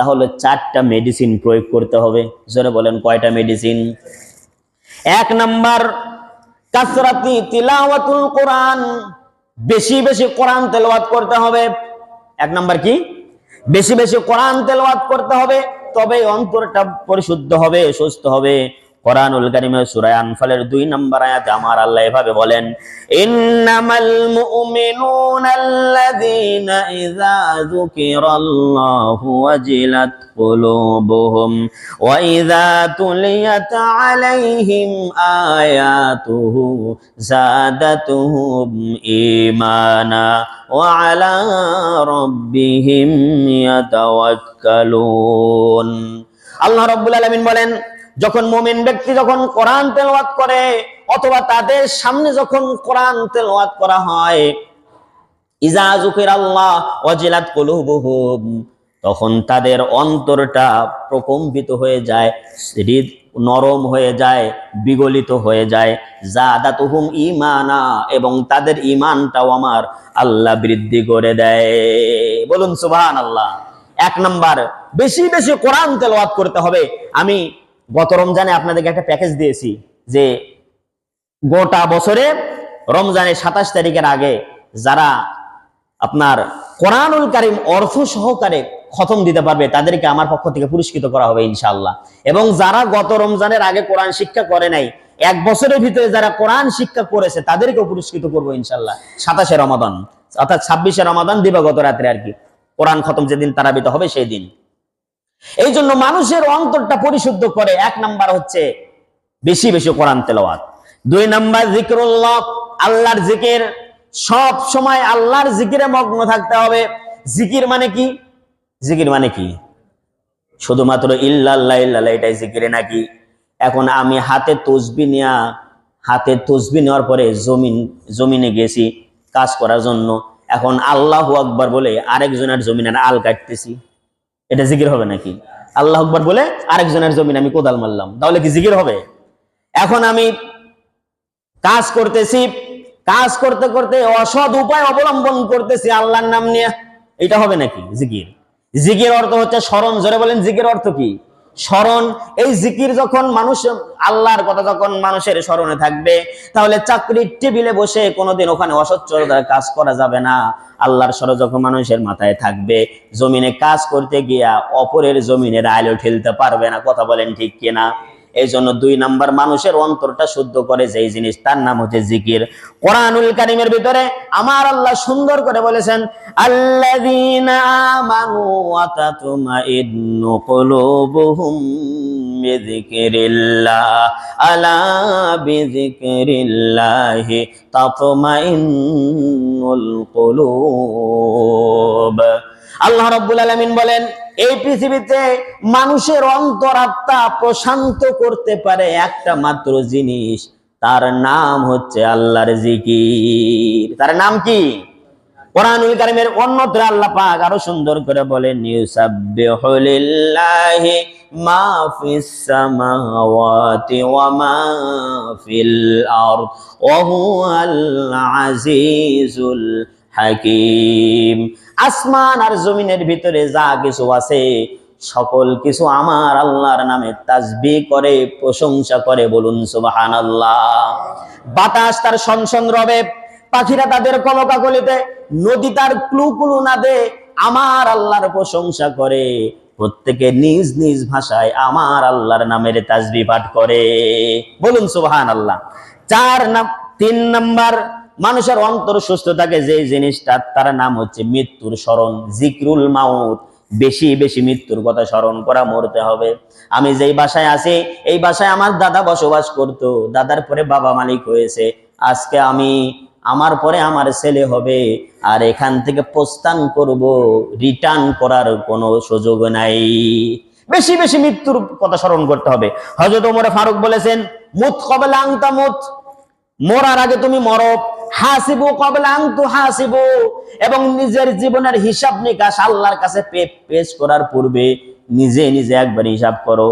তাহলে চারটা মেডিসিন প্রয়োগ করতে হবে। জোরে বলেন, কয়টা মেডিসিন এক নাম্বার, কাসরাতি তিলাওয়াতুল কোরআন। বেশি বেশি কোরআন তেলাওয়াত করতে হবে। এক নাম্বার কি? বেশি বেশি কোরআন তেলাওয়াত করতে হবে তবে অন্তরটা পরিশুদ্ধ হবে, সুস্থ হবে। কোরআনুল কারিমে সূরা আনফালের দুই নম্বর আয়াতে আমার আল্লাহ এভাবে বলেন, ইন্নামাল মুমিনুনাল্লাযীনা ইযা যুকিরাল্লাহু ওয়াজিলাত কুলুবুহুম ওয়া ইযা তুলিয়াত আলাইহিম আয়াতুহু যাদাতুহুম ঈমানা ওয়া আলা রাব্বিহিম ইয়াতাওয়াক্কালুন। আল্লাহ রাব্বুল আলামিন বলেন যখন মুমিন ব্যক্তি যখন কোরআন তেলাওয়াত করে, অথবা তাদের সামনে যখন কোরআন তেলাওয়াত করা হয়, ইজা যুকির আল্লাহ ওয়াজিলাত কুলুবুহুম তখন তাদের অন্তরটা প্রকম্পিত হয়ে যায় নরম হয়ে যায়, বিগলিত হয়ে যায়। জাদাতুহুম ইমানা এবং তাদের ইমানটাও আমার আল্লাহ বৃদ্ধি করে দেয়। বলুন সুবহান আল্লাহ এক নাম্বার, বেশি বেশি কোরআন তেলাওয়াত করতে হবে। আমি গত রমজানে আপনাদেরকে একটা প্যাকেজ দিয়েছি যে গোটা বছরে রমজানের সাতাশ তারিখের আগে যারা আপনার কোরআনুল কারিম অর্থ সহকারে খতম দিতে পারবে, তাদেরকে আমার পক্ষ থেকে পুরস্কৃত করা হবে ইনশাআল্লাহ। এবং যারা গত রমজানের আগে কোরআন শিক্ষা করে নাই, এক বছরের ভিতরে যারা কোরআন শিক্ষা করেছে, তাদেরকেও পুরস্কৃত করব ইনশাল্লাহ সাতাশে রমাদান, অর্থাৎ ছাব্বিশে রমাদান দিবাগত রাত্রে আর কি। কোরআন খতম যেদিন তারাবিত হবে, সেই দিন। এই জন্য মানুষের অন্তরটা পরিশুদ্ধ করে। এক নাম্বার হচ্ছে বেশি বেশি কোরআন তেলাওয়াত। দুই নাম্বার জিক্রুল্লাহ, আল্লাহর জিকির। সব সময় আল্লাহর জিকিরে মগ্ন থাকতে হবে। জিকির মানে কি? জিকির মানে কি? শুধুমাত্র ইল্লাল্লাহ ইল্লাল্লাহ এটাই জিকিরে নাকি? এখন আমি হাতে তসবি নেয়া, হাতে তসবি নেওয়ার পরে জমিন, জমিনে গেছি কাজ করার জন্য। এখন আল্লাহ আকবার বলে আরেকজনের জমিনের আল কাটতেছি। এটা জিকির হবে নাকি? আল্লাহ আকবর বলে, আরেকজনের জমিন আমি কোদাল মারলাম। তাহলে কি জিকির হবে? এখন আমি কাজ করতেছি, কাজ করতে করতে অসৎ উপায় অবলম্বন করতেছি আল্লাহর নাম নিয়ে, এটা হবে নাকি জিকির? জিকির অর্থ হচ্ছে স্মরণ, জোরে বলেন, জিকির অর্থ কি? স্মরণ। এই জিকির যখন মানুষ আল্লাহর কথা যখন মানুষের স্মরণে থাকবে, তাহলে চাকরির টেবিলে বসে কোনোদিন ওখানে অসচ্ছলতার কাজ করা যাবে না। আল্লাহর স্মরণ যখন মানুষের মাথায় থাকবে, জমিনে কাজ করতে গিয়া অপরের জমিনে আলো ঠেলতে পারবে না। কথা বলেন ঠিক কিনা? এই জন্য দুই নাম্বার মানুষের অন্তরটা শুদ্ধ করে যেই জিনিস, তার নাম হচ্ছে জিকির। কোরআনুল কারিমের ভিতরে আমার আল্লাহ সুন্দর করে বলেছেন, আল্লাযীনা আমানু ওয়া তাতমাইন্নু কুলুবুহুম বিযিকরিল্লাহ, আলা বিযিকরিল্লাহি তাতমাইন্নুল কুলুব। আল্লাহ রাব্বুল আলামিন বলেন এই পৃথিবীতে মানুষের অন্তরাত্মা প্রশান্ত করতে পারে একটা মাত্র জিনিস, তার নাম হচ্ছে আল্লাহর জিকির। তার নাম কি? কোরআনুল কারিমের অন্যত্র আল্লাহ পাক আরও সুন্দর করে বলেন, ইউসাব্বিহু লিল্লাহি মা ফিস সামাওয়াতি ওয়া মা ফিল আরদ, ওয়া হুয়াল আজিজুল হাকিম। আসমান আর জমিনের ভিতরে যা কিছু আছে, সকল কিছু আমার আল্লাহর নামে তাজবি করে, প্রশংসা করে বলুন সুবাহান আল্লাহ বাতাস তার সনসন রবে, পাখিরা তাদের কলকাকলিতে, নদী তার ক্লু কুলু না দে, আমার আল্লাহর প্রশংসা করে। প্রত্যেকে নিজ নিজ ভাষায় আমার আল্লাহর নামের তাজবি পাঠ করে। বলুন সুবাহান আল্লাহ চার নাম, তিন নাম্বার মানুষের অন্তর সুস্থ থাকে যে জিনিসটা তার নাম হচ্ছে মৃত্যুর স্মরণ। জিক্রুল মাউত, বেশি বেশি মৃত্যুর কথা স্মরণ করা মরতে হবে। আমি যেই বাসায় আছি, এই বাসায় আমার দাদা বসবাস করত, দাদার পরে বাবা মালিক হয়েছে। আজকে আমি, আমার পরে আমার ছেলে হবে, আর এখান থেকে প্রস্থান করব, রিটার্ন করার কোনো সুযোগ নাই। বেশি বেশি মৃত্যুর কথা স্মরণ করতে হবে। হজরত ওমরে ফারুক বলেছেন, মুত কবলা আংতা মুত। মরার আগে তুমি মরো হাসিবু কবলা আংতু হাসিবু। এবং নিজের জীবনের হিসাব নিকাশ আল্লাহর কাছে পেশ করার পূর্বে নিজে নিজে একবার হিসাব করো।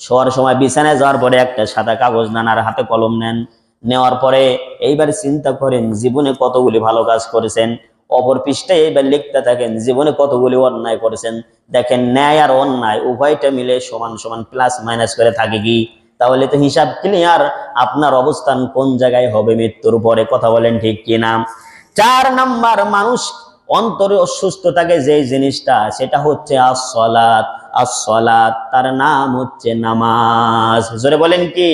শোয়ার সময় বিছানায় যাওয়ার পরে একটা সাদা কাগজ নেন আর হাতে কলম নেন। নেওয়ার পরে এইবার চিন্তা করেন, জীবনে কতগুলি ভালো কাজ করেছেন? অপর পৃষ্ঠায় এবার লিখতে থাকেন, জীবনে কতগুলি অন্যায় করেছেন? দেখেন ন্যায় আর অন্যায় উভয়টা মিলে সমান সমান প্লাস মাইনাস করে থাকে কি? তাহলে তো হিসাব ক্লিয়ার আপনার অবস্থান কোন জায়গায় হবে মৃত্যুর পরে, কথা বলেন ঠিক কিনা? চার নাম্বার মানুষ অন্তরে অসুস্থ থাকে যে জিনিসটা, সেটা হচ্ছে আসলাত আসলাত তার নাম হচ্ছে নামাজ। জোরে বলেন কি?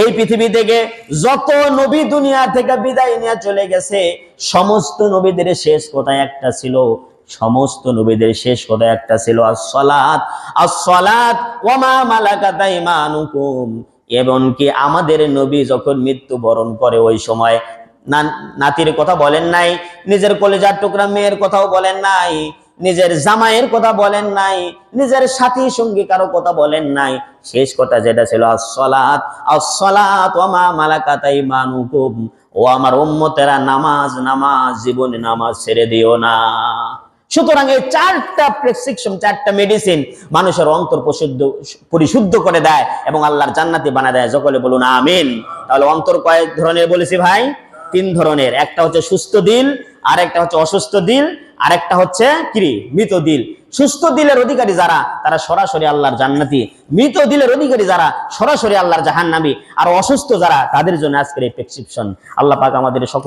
এই পৃথিবী থেকে যত নবী দুনিয়া থেকে বিদায় নিয়ে চলে গেছে, সমস্ত নবীদের শেষ কথা একটা ছিল সমস্ত নবীদের শেষ কথা একটা ছিল আসলাত আসলাত ওমা মালাকাত আইমানুকুম। এমনকি আমাদের নবী যখন মৃত্যুবরণ করে ওই সময় নাতির কথা বলেন নাই, নিজের কলেজার টুকরা মেয়ের কথাও বলেন নাই, নিজের জামাইয়ের কথা বলেন নাই, নিজের সাথী সঙ্গী কারও কথা বলেন নাই, শেষ কথা যেটা ছিল আসলাত ওমা মালাকাতাই ও আমার উম্মতেরা নামাজ নামাজ, জীবনে নামাজ ছেড়ে দিও না। সুতরাং এই চারটা প্রেসক্রিপশন চারটা মেডিসিন মানুষের অন্তর পরিশুদ্ধ পরিশুদ্ধ করে দেয় এবং আল্লাহর জান্নাতি বানায় দেয়। সকলে বলুন, আমিন। তাহলে অন্তর কয়েক ধরনের বলেছি ভাই? তিন ধরনের। একটা হচ্ছে সুস্থ দিল আর একটা হচ্ছে অসুস্থ দিল আর একটা হচ্ছে কি মৃত দিল। সুস্থ দিলের অধিকারী যারা, তারা সরাসরি আল্লাহর জান্নাতি। মৃত দিলের অধিকারী যারা, সরাসরি আল্লাহর জাহান্নামী। আর অসুস্থ যারা, তাদের জন্য আজকের এই প্রেসক্রিপশন আল্লাহ পাক আমাদের সকল